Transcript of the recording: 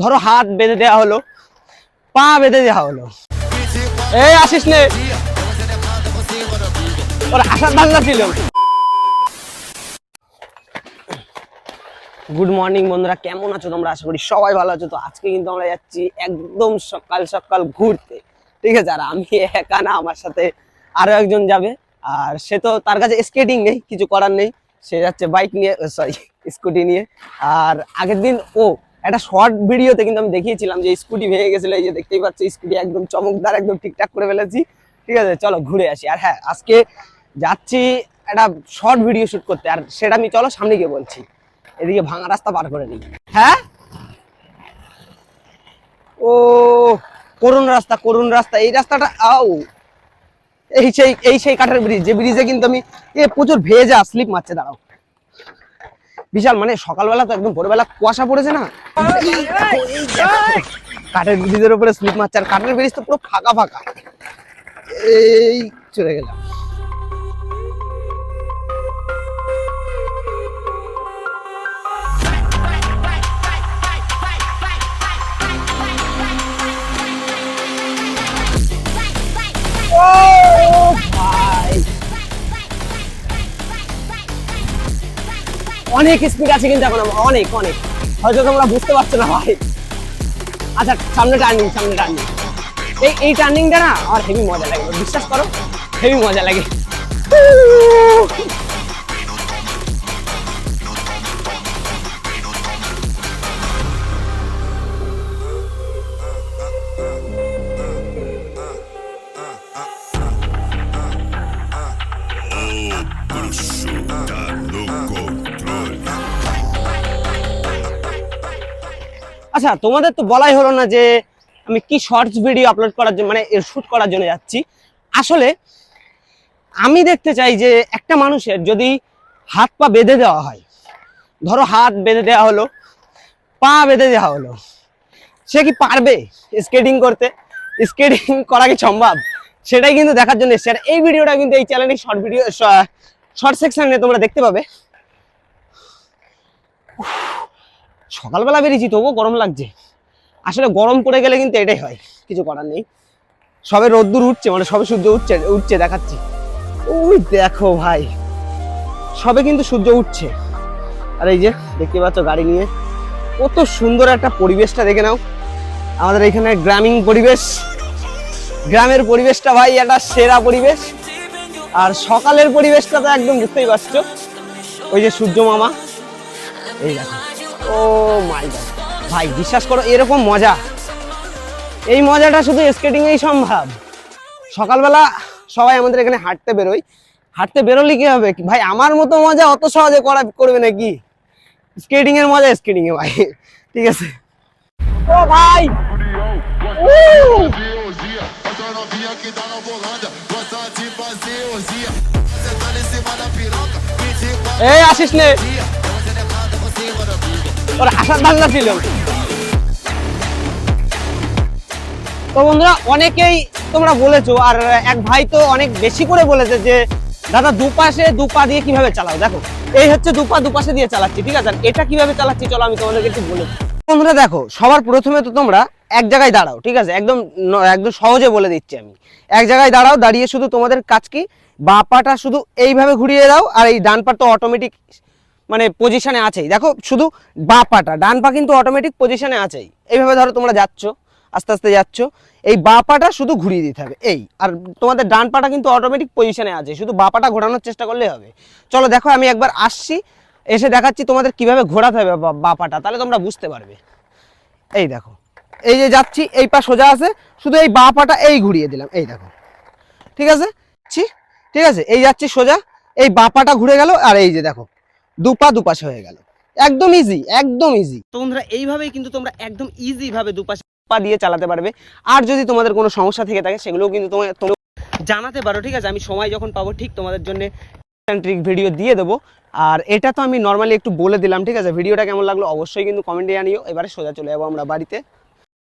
ধরো হাত বেঁধে দেওয়া হলো, পা বেঁধে দেওয়া হলো। এই আসিস নে। ওর আসার ধান্দা ছিল। গুড মর্নিং বন্ধুরা, কেমন আছো তোমরা? আশা করি সবাই ভালো আছো। তো আজকে কিন্তু আমরা যাচ্ছি একদম সকাল সকাল ঘুরতে। ঠিক আছে, আর আমি একা না, আমার সাথে আরও একজন যাবে। আর সে তো তার কাছে স্কেটিং নেই, কিছু করার নেই। সে যাচ্ছে বাইক নিয়ে সরি স্কুটি নিয়ে। আর আগের দিন ও একটা শর্ট ভিডিওতে কিন্তু আমি দেখিয়েছিলাম যে স্কুটি ভেঙে গেছিল, এই যে দেখতেই পাচ্ছি স্কুটি একদম চমকদার, একদম ঠিকঠাক করে ফেলেছি। ঠিক আছে, চলো ঘুরে আসি। আর হ্যাঁ আজকে যাচ্ছি একটা শর্ট ভিডিও শুট করতে। আর সেটা আমি, চলো সামনে গিয়ে বলছি। এদিকে ভাঙা রাস্তা পার করে নিই। হ্যাঁ? ও, করুণ রাস্তা করুণ রাস্তা। এই রাস্তাটা আও এই সেই এই সেই কাঠের ব্রিজ যে ব্রিজে কিন্তু আমি, এ প্রচুর ভেজা স্লিপ মারছে, দাঁড়াও। বিশাল মানে সকালবেলা তো একদম ভোরবেলা কুয়াশা পড়েছে না। কাঠের ব্রিজের উপরে স্লিপ মারছে, আর কাঠের ব্রিজ তো পুরো ফাঁকা ফাঁকা এই চলে গেলাম অনেক স্পিড আছে কিন্তু এখন আমার, অনেক অনেক। হয়তো তোমরা বুঝতে পারছ না ভাই। আচ্ছা সামনে টার্নিং সামনে টার্নিং এই এই টার্নিংটা না, আমার হেভি মজা লাগে। বিশ্বাস করো হেভি মজা লাগে। আচ্ছা তোমাদের তো বলাই হলো না যে আমি কি শর্টস ভিডিও আপলোড করার জন্য মানে শুট করার জন্য যাচ্ছি। আসলে, আমি দেখতে চাই যে একটা মানুষের যদি হাত পা বেঁধে দেওয়া হয়, ধরো হাত বেঁধে দেওয়া হলো, পা বেঁধে দেওয়া হলো, সে কি পারবে স্কেটিং করতে? স্কেটিং করা কি সম্ভব? সেটাই কিন্তু দেখার জন্য এসছে। আর এই ভিডিওটা কিন্তু এই চ্যানেলে শর্ট ভিডিও শর্ট সেকশনে তোমরা দেখতে পাবে। সকালবেলা বেরিয়েছি, তবুও গরম লাগছে। আসলে গরম পড়ে গেলে কিন্তু এটাই হয়, কিছু করার নেই। সবে রোদ্দুর উঠছে মানে সবে সূর্য উঠছে উঠছে, দেখাচ্ছি। ওই দেখো ভাই, সবে কিন্তু সূর্য উঠছে। আর এই যে, দেখতে পাচ্ছ গাড়ি নিয়ে, কত সুন্দর একটা পরিবেশটা, দেখে নাও। আমাদের এখানে গ্রামীণ পরিবেশ। গ্রামের পরিবেশটা ভাই, একটা সেরা পরিবেশ। আর সকালের পরিবেশটা তো একদম বুঝতেই পারছ। ওই যে সূর্য মামা, এই দেখো। ও মাই গড ভাই, বিশ্বাস করো, এরকম মজা। এই মজাটা শুধু স্কেটিং এই সম্ভব। সকালবেলা সবাই আমাদের এখানে হাঁটতে বেরোই হাঁটতে বেরোলে কি হবে? ভাই, আমার মতো মজা অত সহজে করা, করবে নাকি স্কেটিং এর মজা স্কেটিং এ ভাই। ঠিক আছে? ও ভাই! এই, আসিস নে। ওর আসার ধান্দা ছিল। তো বন্ধুরা, অনেকেই তোমরা বলেছ, আর এক ভাই তো অনেক বেশি করে বলেছে যে, দাদা, দুপাশে দুপা দিয়ে কীভাবে চালাও? দেখো, এই হচ্ছে দুপা দুপাশে দিয়ে চালাচ্ছি, ঠিক আছে? এটা কীভাবে চালাচ্ছি, চলো আমি তোমাদেরকে একটু বলে বন্ধুরা, দেখো, সবার প্রথমে তো তোমরা এক জায়গায় দাঁড়াও, ঠিক আছে? একদম একদম সহজে বলে দিচ্ছি আমি। এক জায়গায় দাঁড়াও, দাঁড়িয়ে শুধু তোমাদের কাজ কি? বা পাটা শুধু এইভাবে ঘুরিয়ে দাও, আর এই ডান পা তো অটোমেটিক মানে পজিশনে আছেই। দেখো, শুধু বা পাটা, ডান পা কিন্তু অটোমেটিক পজিশনে আছেই। এইভাবে ধরো তোমরা যাচ্ছ, আস্তে আস্তে যাচ্ছ। এই বা পাটা শুধু ঘুরিয়ে দিতে হবে, এই। আর তোমাদের ডান পাটা কিন্তু অটোমেটিক পজিশনে আছে, শুধু বা পাটা ঘোরানোর চেষ্টা করলেই হবে। চলো দেখো, আমি একবার আসছি, এসে দেখাচ্ছি তোমাদের কীভাবে ঘোরাতে হবে বা- পাটা, তাহলে তোমরা বুঝতে পারবে। এই দেখো, এই যে যাচ্ছি, এই পা সোজা আছে, শুধু এই বা পাটা এই ঘুরিয়ে দিলাম, এই দেখো। ঠিক আছে? ঠিক আছে? এই যাচ্ছি সোজা, এই বা পাটা ঘুরে গেল, আর এই যে দেখো দুপা দুপাশে হয়ে গেল। একদম ইজি একদম ইজি তো বন্ধুরা এইভাবেই কিন্তু তোমরা একদম ইজি ভাবে দুপাশে পা দিয়ে চালাতে পারবে। আর যদি তোমাদের কোনো সমস্যা থেকে থাকে সেগুলোও কিন্তু তোমার তোমরা জানাতে পারো ঠিক আছে? আমি সময় যখন পাবো ঠিক তোমাদের জন্য ট্রিক ভিডিও দিয়ে দেবো। আর এটা তো আমি নর্মালি একটু বলে দিলাম ঠিক আছে? ভিডিওটা কেমন লাগল অবশ্যই কিন্তু কমেন্টে জানিও। এবারে সোজা চলে যাব আমরা বাড়িতে।